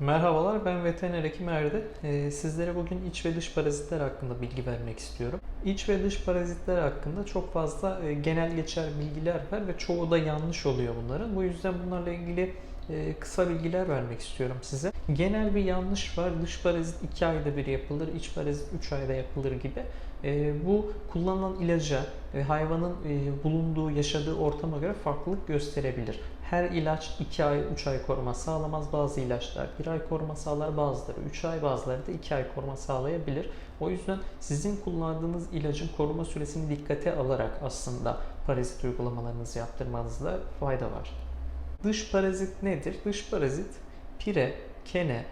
Merhabalar, ben veteriner hekim Erdi. Ee, sizlere bugün iç ve dış parazitler hakkında bilgi vermek istiyorum. İç ve dış parazitler hakkında çok fazla e, genel geçer bilgiler var ve çoğu da yanlış oluyor bunların. Bu yüzden bunlarla ilgili e, kısa bilgiler vermek istiyorum size. Genel bir yanlış var. Dış parazit 2 ayda bir yapılır, iç parazit 3 ayda yapılır gibi. E, bu kullanılan ilaca ve hayvanın e, bulunduğu, yaşadığı ortama göre farklılık gösterebilir. Her ilaç 2 ay, 3 ay koruma sağlamaz. Bazı ilaçlar 1 ay koruma sağlar, bazıları 3 ay, bazıları da 2 ay koruma sağlayabilir. O yüzden sizin kullandığınız ilacın koruma süresini dikkate alarak aslında parazit uygulamalarınızı yaptırmanızda fayda var. Dış parazit nedir? Dış parazit pire, kene,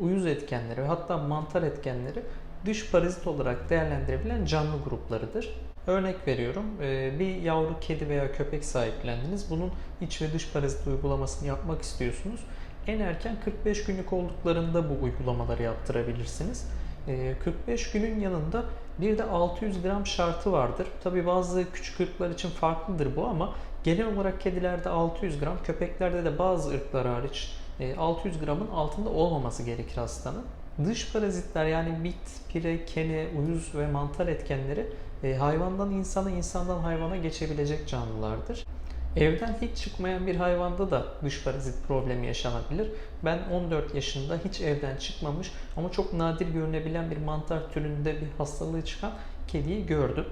uyuz etkenleri ve hatta mantar etkenleri dış parazit olarak değerlendirebilen canlı gruplarıdır. Örnek veriyorum, e, bir yavru kedi veya köpek sahiplendiniz. Bunun iç ve dış parazit uygulamasını yapmak istiyorsunuz. En erken 45 günlük olduklarında bu uygulamaları yaptırabilirsiniz. E, 45 günün yanında bir de 600 gram şartı vardır. Tabi bazı küçük ırklar için farklıdır bu ama genel olarak kedilerde 600 gram, köpeklerde de bazı ırklar hariç e, 600 gramın altında olmaması gerekir hastanın. Dış parazitler yani bit, pire, kene, uyuz ve mantar etkenleri e, hayvandan insana, insandan hayvana geçebilecek canlılardır. Evden hiç çıkmayan bir hayvanda da dış parazit problemi yaşanabilir. Ben 14 yaşında hiç evden çıkmamış ama çok nadir görünebilen bir mantar türünde bir hastalığı çıkan kediyi gördüm.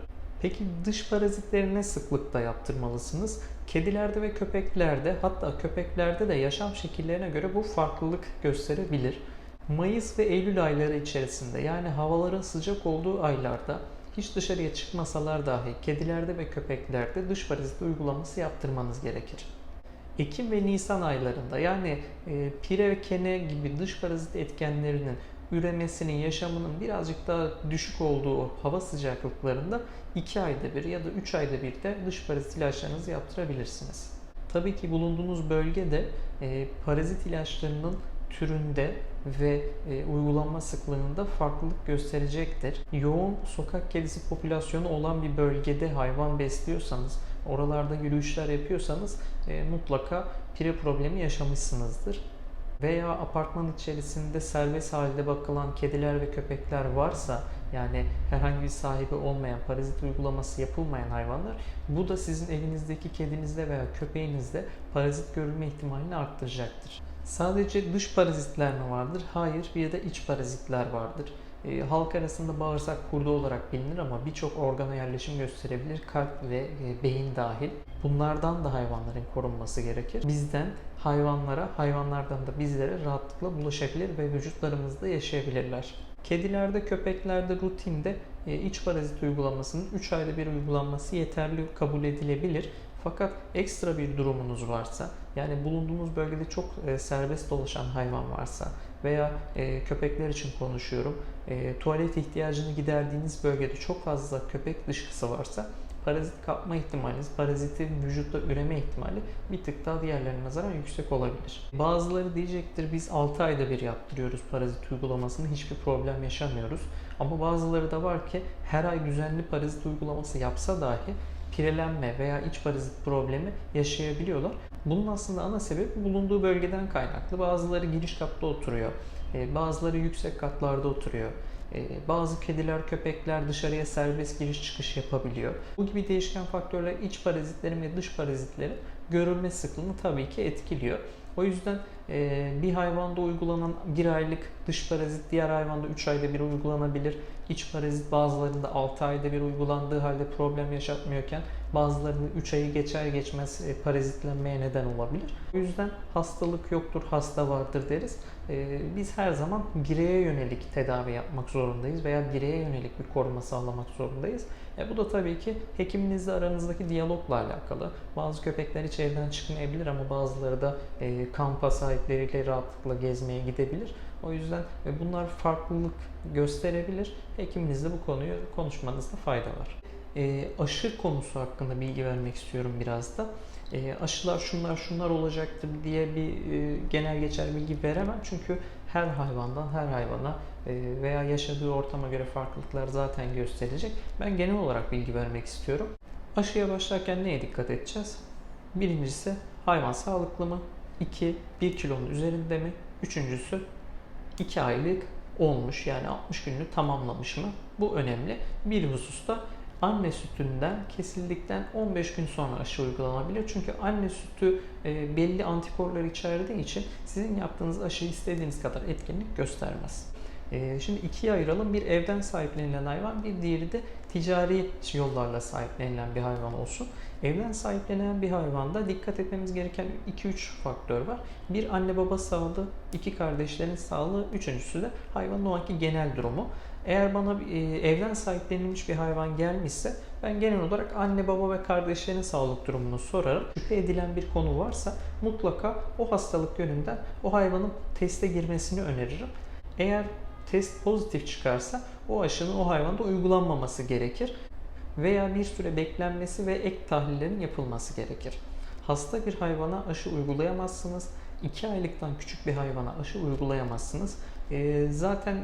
Peki dış parazitleri ne sıklıkta yaptırmalısınız? Kedilerde ve köpeklerde hatta köpeklerde de yaşam şekillerine göre bu farklılık gösterebilir. Mayıs ve Eylül ayları içerisinde yani havaların sıcak olduğu aylarda hiç dışarıya çıkmasalar dahi kedilerde ve köpeklerde dış parazit uygulaması yaptırmanız gerekir. Ekim ve Nisan aylarında yani e, pire ve kene gibi dış parazit etkenlerinin üremesinin, yaşamının birazcık daha düşük olduğu hava sıcaklıklarında 2 ayda bir ya da 3 ayda bir de dış parazit ilaçlarınızı yaptırabilirsiniz. Tabii ki bulunduğunuz bölgede e, parazit ilaçlarının türünde ve e, uygulanma sıklığında farklılık gösterecektir. Yoğun sokak kedisi popülasyonu olan bir bölgede hayvan besliyorsanız, oralarda yürüyüşler yapıyorsanız e, mutlaka pire problemi yaşamışsınızdır. Veya apartman içerisinde serbest halde bakılan kediler ve köpekler varsa yani herhangi bir sahibi olmayan, parazit uygulaması yapılmayan hayvanlar bu da sizin evinizdeki kedinizde veya köpeğinizde parazit görülme ihtimalini arttıracaktır. Sadece dış parazitler mi vardır? Hayır, bir de iç parazitler vardır. E, halk arasında bağırsak kurdu olarak bilinir ama birçok organa yerleşim gösterebilir. Kalp ve e, beyin dahil. Bunlardan da hayvanların korunması gerekir. Bizden hayvanlara, hayvanlardan da bizlere rahatlıkla bulaşabilir ve vücutlarımızda yaşayabilirler. Kedilerde, köpeklerde rutinde e, iç parazit uygulamasının 3 ayda bir uygulanması yeterli kabul edilebilir. Fakat ekstra bir durumunuz varsa, yani bulunduğunuz bölgede çok e, serbest dolaşan hayvan varsa veya e, köpekler için konuşuyorum, e, tuvalet ihtiyacını giderdiğiniz bölgede çok fazla köpek dışkısı varsa parazit kapma ihtimaliniz, parazitin vücutta üreme ihtimali bir tık daha diğerlerine nazaran yüksek olabilir. Bazıları diyecektir biz 6 ayda bir yaptırıyoruz parazit uygulamasını hiçbir problem yaşamıyoruz. Ama bazıları da var ki her ay düzenli parazit uygulaması yapsa dahi pirelenme veya iç parazit problemi yaşayabiliyorlar. Bunun aslında ana sebebi bulunduğu bölgeden kaynaklı. Bazıları giriş katta oturuyor, e, bazıları yüksek katlarda oturuyor. E, bazı kediler, köpekler dışarıya serbest giriş çıkış yapabiliyor. Bu gibi değişken faktörler iç parazitlerin ve dış parazitlerin görülme sıklığını tabii ki etkiliyor. O yüzden e, bir hayvanda uygulanan bir aylık dış parazit diğer hayvanda 3 ayda bir uygulanabilir. İç parazit bazılarında 6 ayda bir uygulandığı halde problem yaşatmıyorken bazılarında 3 ayı geçer geçmez e, parazitlenmeye neden olabilir. O yüzden hastalık yoktur, hasta vardır deriz. E, biz her zaman bireye yönelik tedavi yapmak zorundayız veya bireye yönelik bir koruma sağlamak zorundayız. E, bu da tabii ki hekiminizle aranızdaki diyalogla alakalı. Bazı köpekler hiç evden çıkmayabilir ama bazıları da e, kampa sahipleriyle rahatlıkla gezmeye gidebilir. O yüzden e, bunlar farklılık gösterebilir. Hekiminizle bu konuyu konuşmanızda fayda var. E, aşı konusu hakkında bilgi vermek istiyorum biraz da. E, aşılar şunlar şunlar olacaktır diye bir e, genel geçer bilgi veremem. Çünkü her hayvandan her hayvana e, veya yaşadığı ortama göre farklılıklar zaten gösterecek. Ben genel olarak bilgi vermek istiyorum. Aşıya başlarken neye dikkat edeceğiz? Birincisi hayvan sağlıklı mı? 2. 1 kilonun üzerinde mi? Üçüncüsü 2 aylık olmuş yani 60 gününü tamamlamış mı? Bu önemli. Bir hususta anne sütünden kesildikten 15 gün sonra aşı uygulanabilir. Çünkü anne sütü e, belli antikorlar içerdiği için sizin yaptığınız aşı istediğiniz kadar etkinlik göstermez. E, Şimdi ikiye ayıralım. Bir evden sahiplenilen hayvan, bir diğeri de ticari yollarla sahiplenilen bir hayvan olsun. Evden sahiplenen bir hayvanda dikkat etmemiz gereken 2-3 faktör var. Bir anne baba sağlığı, iki kardeşlerin sağlığı, üçüncüsü de hayvanın o anki genel durumu. Eğer bana e, evden sahiplenilmiş bir hayvan gelmişse ben genel olarak anne baba ve kardeşlerin sağlık durumunu sorarım. Şüphe edilen bir konu varsa mutlaka o hastalık yönünden o hayvanın teste girmesini öneririm. Eğer test pozitif çıkarsa o aşının o hayvanda uygulanmaması gerekir veya bir süre beklenmesi ve ek tahlillerin yapılması gerekir. Hasta bir hayvana aşı uygulayamazsınız. 2 aylıktan küçük bir hayvana aşı uygulayamazsınız. Ee, zaten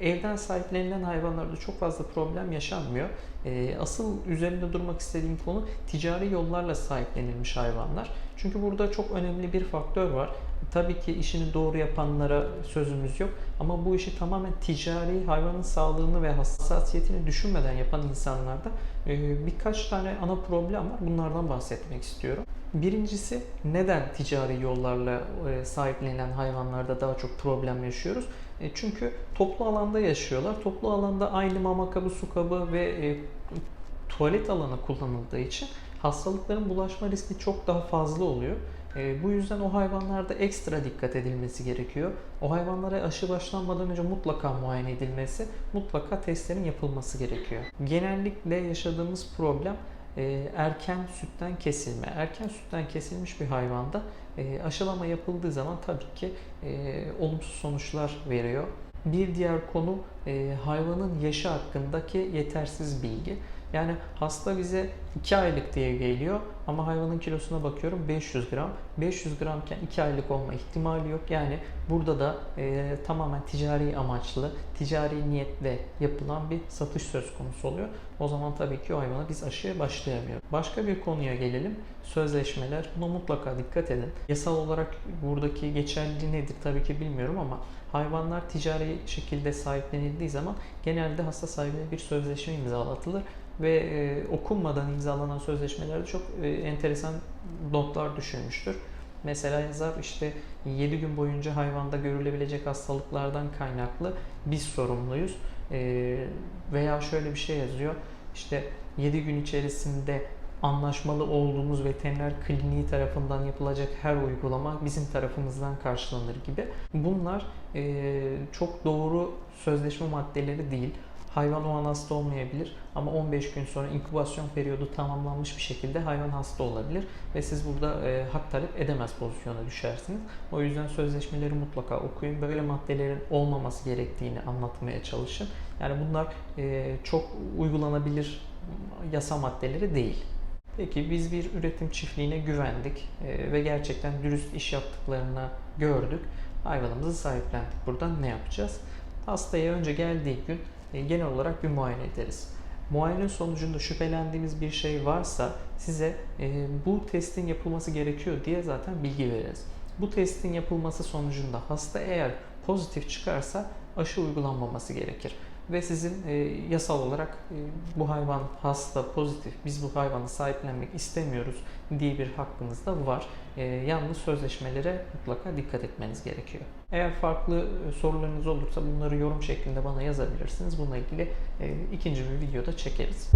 evden sahiplenilen hayvanlarda çok fazla problem yaşanmıyor. Ee, asıl üzerinde durmak istediğim konu ticari yollarla sahiplenilmiş hayvanlar. Çünkü burada çok önemli bir faktör var. Tabii ki işini doğru yapanlara sözümüz yok ama bu işi tamamen ticari hayvanın sağlığını ve hassasiyetini düşünmeden yapan insanlarda e, birkaç tane ana problem var. Bunlardan bahsetmek istiyorum. Birincisi neden ticari yollarla e, sahiplenilen hayvanlarda daha çok problem yaşıyoruz? E, Çünkü toplu alanda yaşıyorlar. Toplu alanda aynı mama kabı, su kabı ve e, tuvalet alanı kullanıldığı için hastalıkların bulaşma riski çok daha fazla oluyor. Bu yüzden o hayvanlarda ekstra dikkat edilmesi gerekiyor. O hayvanlara aşı başlanmadan önce mutlaka muayene edilmesi, mutlaka testlerin yapılması gerekiyor. Genellikle yaşadığımız problem erken sütten kesilme. Erken sütten kesilmiş bir hayvanda e, aşılama yapıldığı zaman tabii ki e, olumsuz sonuçlar veriyor. Bir diğer konu e, hayvanın yaşı hakkındaki yetersiz bilgi. Yani hasta bize 2 aylık diye geliyor ama hayvanın kilosuna bakıyorum 500 gram. 500 gramken 2 aylık olma ihtimali yok. Yani burada da e, tamamen ticari amaçlı, ticari niyetle yapılan bir satış söz konusu oluyor. O zaman tabii ki o hayvana biz aşıya başlayamıyoruz. Başka bir konuya gelelim. Sözleşmeler. Buna mutlaka dikkat edin. Yasal olarak buradaki geçerliliği nedir tabii ki bilmiyorum ama hayvanlar ticari şekilde sahiplenildiği zaman genelde hasta sahibine bir sözleşme imzalatılır ve e, okunmadan imzalanan sözleşmelerde çok e, enteresan notlar düşülmüştür. Mesela yazar işte 7 gün boyunca hayvanda görülebilecek hastalıklardan kaynaklı biz sorumluyuz. E, veya şöyle bir şey yazıyor. İşte 7 gün içerisinde anlaşmalı olduğumuz veteriner kliniği tarafından yapılacak her uygulama bizim tarafımızdan karşılanır gibi. Bunlar e, çok doğru sözleşme maddeleri değil. Hayvan o an hasta olmayabilir ama 15 gün sonra inkübasyon periyodu tamamlanmış bir şekilde hayvan hasta olabilir ve siz burada e, hak talep edemez pozisyona düşersiniz. O yüzden sözleşmeleri mutlaka okuyun. Böyle maddelerin olmaması gerektiğini anlatmaya çalışın. Yani bunlar e, çok uygulanabilir yasa maddeleri değil. Peki biz bir üretim çiftliğine güvendik e, ve gerçekten dürüst iş yaptıklarını gördük. Hayvanımızı sahiplendik. Buradan ne yapacağız? Hastaya önce geldiği gün genel olarak bir muayene ederiz. Muayene sonucunda şüphelendiğimiz bir şey varsa size e, bu testin yapılması gerekiyor diye zaten bilgi veririz. Bu testin yapılması sonucunda hasta eğer pozitif çıkarsa aşı uygulanmaması gerekir. Ve sizin e, yasal olarak e, bu hayvan hasta, pozitif, biz bu hayvanı sahiplenmek istemiyoruz diye bir hakkınız da var. E, yalnız sözleşmelere mutlaka dikkat etmeniz gerekiyor. Eğer farklı e, sorularınız olursa bunları yorum şeklinde bana yazabilirsiniz. Bununla ilgili e, ikinci bir videoda çekeriz.